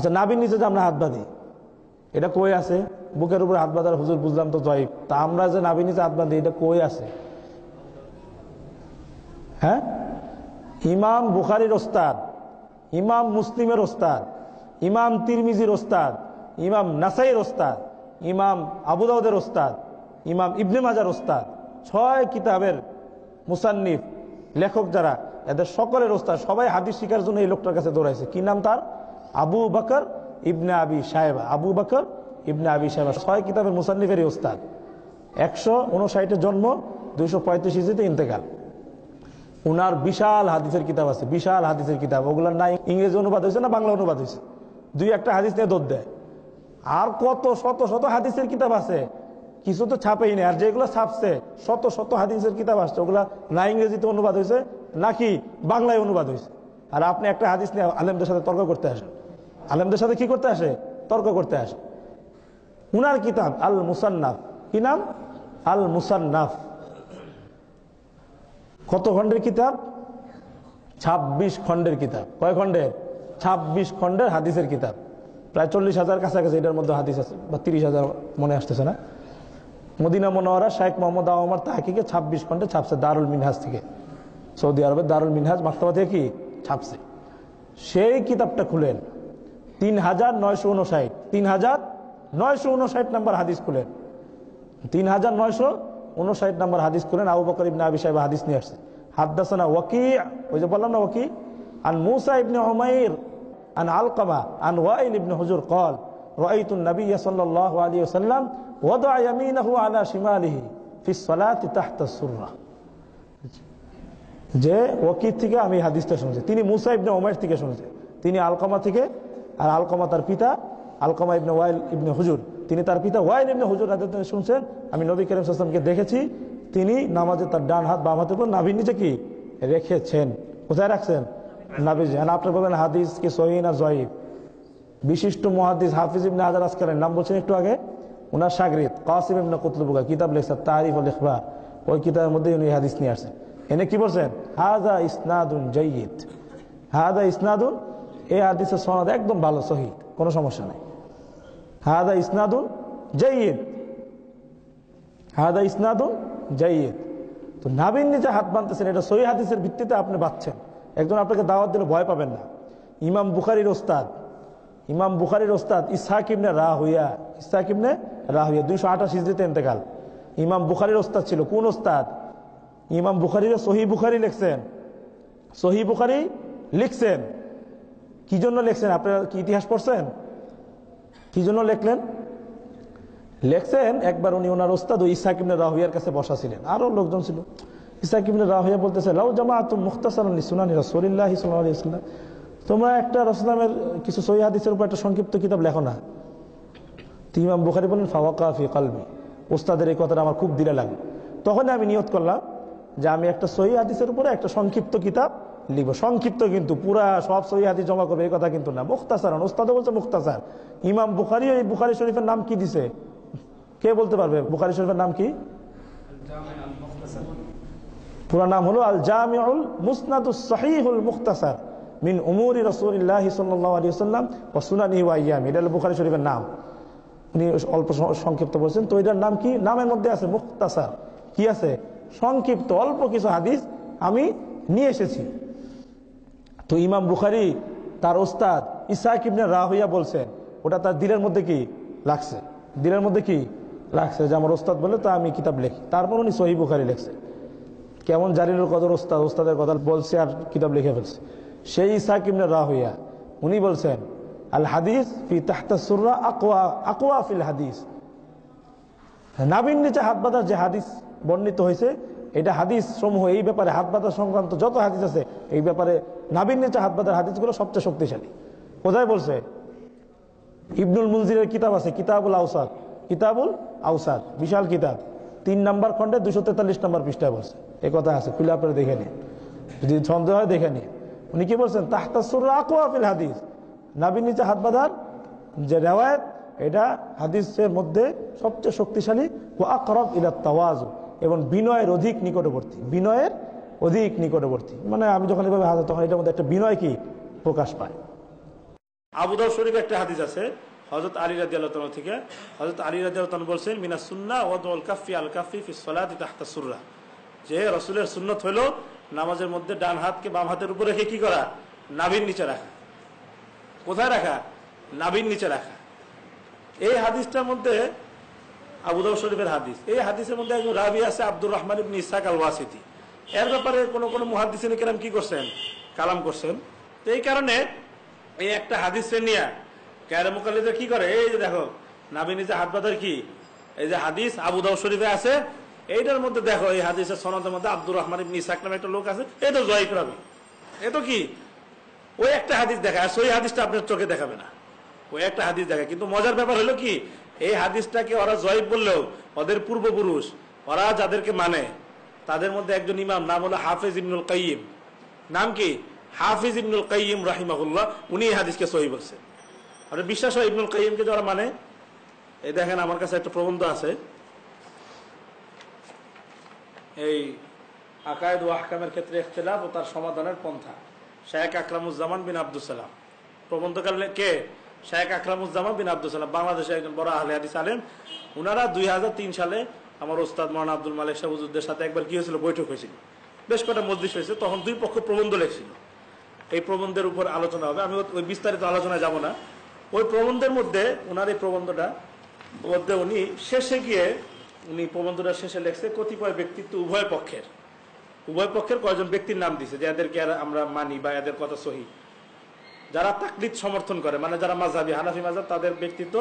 আচ্ছা নাবির নিচে যে আমরা হাত বাঁধি, এটা কই আছে? বুকের উপর হাত বাঁধার হুজুর বুঝলাম তো জয়ীব। তা আমরা যে নাবির নিচে হাত বাঁধি, এটা কই আছে? হ্যাঁ? ইমাম বুখারির ওস্তাদ, ইমাম মুসলিমের ওস্তাদ, ইমাম তিরমিজির ওস্তাদ, ইমাম নাসাইর ওস্তাদ, ইমাম আবুদাউদের ওস্তাদ, ইমাম ইবনে মাজার ওস্তাদ, ছয় কিতাবের মুসান্নিফ, লেখক যারা, এদের সকলের ওস্তাদ, সবাই হাদিস শিকার জন্য এই লোকটার কাছে দৌড়াইছে। কি নাম তার? আবু বকর ইবনে আবি সাহেবা আবু বকর ইবনে আবি সাহেবা ছয় কিতাবের মুসান্নিফেরই ওস্তাদ। একশো উনষাটের জন্ম, দুইশো পঁয়ত্রিশ ইঞ্চিতে ইন্তেকাল। উনার বিশাল হাদিসের কিতাব আছে, বিশাল হাদিসের কিতাব। ওগুলোর না ইংরেজি অনুবাদ হয়েছে না বাংলা অনুবাদ হয়েছে? দুই একটা হাদিস নিয়ে দোধ দেয়। আর কত শত শত হাদিসের কিতাব আছে? কিছু তো ছাপেই নেই। আর যেগুলো ছাপছে, শত শত হাদিসের কিতাব আসছে। ওগুলা না ইংরেজিতে অনুবাদ হয়েছে, নাকি বাংলায় অনুবাদ হয়েছে? আর আপনি একটা হাদিস নিয়ে আলেমদের সাথে তর্ক করতে আসেন। আলেমদের সাথে কি করতে আসে? তর্ক করতে আসে। উনার কিতাব আল মুসান্নাফ কি নাম? আল মুসান্নাফ কত খণ্ডের কিতাব? ২৬ খণ্ডের কিতাব। কয় খণ্ডের? ২৬ খণ্ডের হাদিসের কিতাব। প্রায় চল্লিশ হাজার কাছাকাছি এটার মধ্যে হাদিস আছে। বা তিরিশ হাজার মনে আসতেছে না। Medina Munawwara Sheikh Mohammad Ahmar তাহাকিকে ছাব্বিশ খণ্ডে ছাপছে দারুল মিনহাজ থেকে। সৌদি আরবের দারুল মিনহাজ মাক্তবা থেকে কি? ছাপছে সেই কিতাবটা খুলেন তিন হাজার নয়শো উনষাট তিন হাজার নয়শো উনষাট নাম্বার হাদিস খুলেন তিন হাজার নয়শো উনষাট নম্বর হাদিস করেন আবু বকর ইবনে আবি সাহেব হাদিস নিয়ে আসছে হাদ্দাসানা ওয়াকি ওই যে বললাম না ওয়াকি আন মুসা ইবনে উমাইর আন আলকামা আন ওয়াইল ইবনে হুজুর কল রাআইতু النبي صلى الله عليه وسلم وضع يمينه على شماله في الصلاه تحت السره যে ওয়াকির থেকে আমি হাদিসটা শুনছি। তিনি মুসা ইবনে উমাইর থেকে শুনছে। তিনি আলকামা থেকে, আর আলকামা তার পিতা, আলকামা ইবনে ওয়াইল ইবনে হুজুর। তিনি তার পিতা ওয়াইল ইবনে হুজুর হাতে শুনছেন। আমি নবী করিম সাল্লামকে দেখেছি। তিনি নামাজে তার ডান হাত, বাম হাতের উপর নাভির নিচে কি? রেখেছেন। কোথায় রাখছেন? নাভি আপনি বলবেন হাদিস কি সহি না জয়ীব বিশিষ্ট মহাদিস হাফিজ ইবনে হাজার আসকারের নাম বলছেন একটু আগে। ওনার সাগরিদ কাসিম ইবনে কুতলুবুকা কিতাব লেখছেন তারিফ লেখবা ওই কিতাবের মধ্যে উনি হাদিস নিয়ে আসছেন। এনে কি বলছেন? হাজা ইসনাদুন জয়ীদ হাজা ইসনাদুন? এই হাদিসের সনদ একদম ভালো, সহি, কোনো সমস্যা নেই। হাদা ইসনাদুন জয়ীদ হাদা ইসনাদুন জয়ীদ তো নাবিন নিচে হাত বানতেছেন এটা সহি হাদিসের ভিত্তিতে আপনি বাঁচছেন একজন আপনাকে দাওয়াত দিলে ভয় পাবেন না। ইমাম বুখারির ওস্তাদ, ইমাম বুখারির ওস্তাদ ইসাক ইবনে রাহুইয়া ইসাক ইবনে রাহুইয়া দুইশো আঠাশ হিজড়িতে ইন্তেকাল। ইমাম বুখারির ওস্তাদ ছিল। কোন ওস্তাদ? ইমাম বুখারির সহি বুখারি লিখছেন। সহি বুখারি লিখছেন। কি জন্য লিখছেন? আপনারা কি ইতিহাস পড়ছেন? কি জন্য লেখলেন? লেখছেন, একবার উনি ওনার ওস্তাদ ইসাকিবনে রাহুইয়ার কাছে বসা ছিলেন আরও লোকজন ছিল। ইসাকিবনে রাহুইয়া বলতেছে, লাউ জামা তুম মুখতাসার সুনানি রসুলিল্লাহ ইসলাম তোমরা একটা রসলামের কিছু সহি হাদিসের উপর একটা সংক্ষিপ্ত কিতাব লেখো না। ইমাম বুখারি বলেন ফাওয়াকাফি কালবি। ওস্তাদের এই কথাটা আমার খুব দিলে লাগে। তখন আমি নিয়ত করলাম যে আমি একটা সহি হাদিসের উপরে একটা সংক্ষিপ্ত কিতাব লিখব সংক্ষিপ্ত কিন্তু, পুরা সব সহি হাদিস জমা করবে, এই কথা কিন্তু না। মুখতাসার ওস্তাদও বলছে মুখতাসার। ইমাম বুখারি এই বুখারি শরীফের নাম কি দিছে? কে বলতে পারবে? বুখারি শরীফের নাম কি? পুরো নাম হলো আল জামিউল মুসনাদুস সহিহুল মুখতাসার মিন উমুরি রসুলিল্লাহ সাল্লাহ আলী সাল্লাম ও সুনানি ওয়াইয়াম এটা হলো বুখারি শরীফের নাম। উনি অল্প সংক্ষিপ্ত বলছেন। তো এটার নাম কি? নামের মধ্যে আছে মুক্তাসার কি আছে? সংক্ষিপ্ত, অল্প কিছু হাদিস আমি নিয়ে এসেছি। তো ইমাম বুখারি, তার ওস্তাদ ইসাক ইবনে রাহুইয়া বলছেন, ওটা তার দিলের মধ্যে কি লাগছে? দিলের মধ্যে কি লাগছে? যে আমার ওস্তাদ বলে তা আমি কিতাব লিখি। তারপর উনি সহি বুখারি লিখছে কেমন জারিনুল কদর ওস্তাদ, ওস্তাদের কথা বলছে আর কিতাব লিখে ফেলছে। সেই ইসাক ইবনে রাহুইয়া উনি বলছেন, আল হাদিস ফি তাহতা সুররা আকোয়া আকোয়া ফিল হাদিস। নাবিন নিচে হাত বাঁধার যে হাদিস বর্ণিত হয়েছে, এটা হাদিস সমূহ, এই ব্যাপারে হাত সংক্রান্ত যত হাদিস আছে, এই ব্যাপারে নাবিন নিচে হাত হাদিসগুলো সবচেয়ে শক্তিশালী। কোথায় বলছে? ইবনুল মুনজিরের কিতাব আছে, কিতাবুল আউসাদ কিতাবুল আউসাদ বিশাল কিতাব। তিন নম্বর খন্ডে দুশো তেতাল্লিশ নম্বর পৃষ্ঠায় বলছে। এ কথা আছে, খুলে আপনারা দেখে নিন। যদি সন্দেহ হয় দেখে নিন। উনি কি বলছেন? তাহতাসুর আকোয়াফিল হাদিস। নাবিন নিচে হাত বাঁধার যে রেওয়ায়ত, এটা হাদিসের মধ্যে সবচেয়ে শক্তিশালী ও আকরব ইলা তাওয়াজ। এবং বিনয়ের অধিক নিকটবর্তী। বিনয়ের অধিক নিকটবর্তী। মানে আমি যখন এভাবে হাজার তখন এটার মধ্যে একটা বিনয় কি প্রকাশ পায়। আবুদাউ শরীফ একটা হাদিস আছে হজরত আলী রাজি আল্লাহ থেকে। হজরত আলী রাজি আল্লাহ বলছেন, মিনা সুন্না ওয়াদুল কাফি আল কাফি ফি সলাতি তাহতা সুররা। যে রসুলের সুন্নত হলো, নামাজের মধ্যে ডান হাতকে বাম হাতের উপরে রেখে কি করা? নাভির নিচে রাখা। কোথায় রাখা? নাভির নিচে রাখা। এই হাদিসটার মধ্যে আবুদাউ শরীফের হাদিস। এই হাদিসের মধ্যে একজন রাবি আছে, আব্দুর রহমান ইবনে ইসাক আল ওয়াসিতি এর ব্যাপারে কোন কোন মুহাদ্দিসিন কেরাম কি করছেন? কালাম করছেন। তো এই কারণে এই একটা হাদিসে নিয়ে ক্যারে মুকাল্লিদের কি করে? এই যে দেখো নাবি নিজে হাত বাঁধার কি? এই যে হাদিস আবুদাউ শরীফে আছে। এইটার মধ্যে দেখো, এই হাদিসের সনদের মধ্যে আব্দুর রহমান ইবনে ইসাক নামে একটা লোক আছে এই তো জয়ীফ রাবি। এ তো কি? ওই একটা হাদিস দেখায়, আর সেই হাদিসটা আপনার চোখে দেখাবে না। ওই একটা হাদিস দেখায়। কিন্তু মজার ব্যাপার হলো কি? এই হাদিসটাকে ওরা জয়ীব বললেও ওদের পূর্বপুরুষ, ওরা যাদেরকে মানে তাদের মধ্যে একজন ইমাম, নাম হলো হাফিজ ইবনুল কাইম নাম কি? হাফিজ ইবনুল কাইম রাহিমাহুল্লাহ, উনি এই হাদিসকে সহি বলছে আর বিশ্বাস হয় ইবনুল কাইমকে যারা মানে? এই দেখেন আমার কাছে একটা প্রবন্ধ আছে। এই আকায়দ ও আহকামের ক্ষেত্রে ইখতিলাফ ও তার সমাধানের পন্থা। শেখ আকরামুজ্জামান বিন আব্দুল সালাম। প্রবন্ধকাল কে? শেখ আকরামুজ্জামান বিন আব্দুল সালাম, বাংলাদেশের একজন বড় আহলে হাদিস আলেম। উনারা দুই সালে আমার ওস্তাদ মৌলানা আব্দুল মালিক শাহুজুদ্দের সাথে একবার কি হয়েছিল? বৈঠক হয়েছিল। বেশ কটা মসজিদ হয়েছে, তখন দুই পক্ষ প্রবন্ধ লেখছিল। এই প্রবন্ধের উপর আলোচনা হবে। আমি ওই বিস্তারিত আলোচনায় যাব না। ওই প্রবন্ধের মধ্যে ওনার এই প্রবন্ধটা মধ্যে উনি শেষে গিয়ে উনি প্রবন্ধটা শেষে লেখছে কতিপয় ব্যক্তিত্ব উভয় পক্ষের। উভয় পক্ষের কয়েকজন ব্যক্তির নাম দিছে যে এদেরকে আর আমরা মানি বা এদের কথা সহি? যারা তাকলিদ সমর্থন করে মানে যারা মাঝাবি হানাফি মাজাব তাদের ব্যক্তিত্ব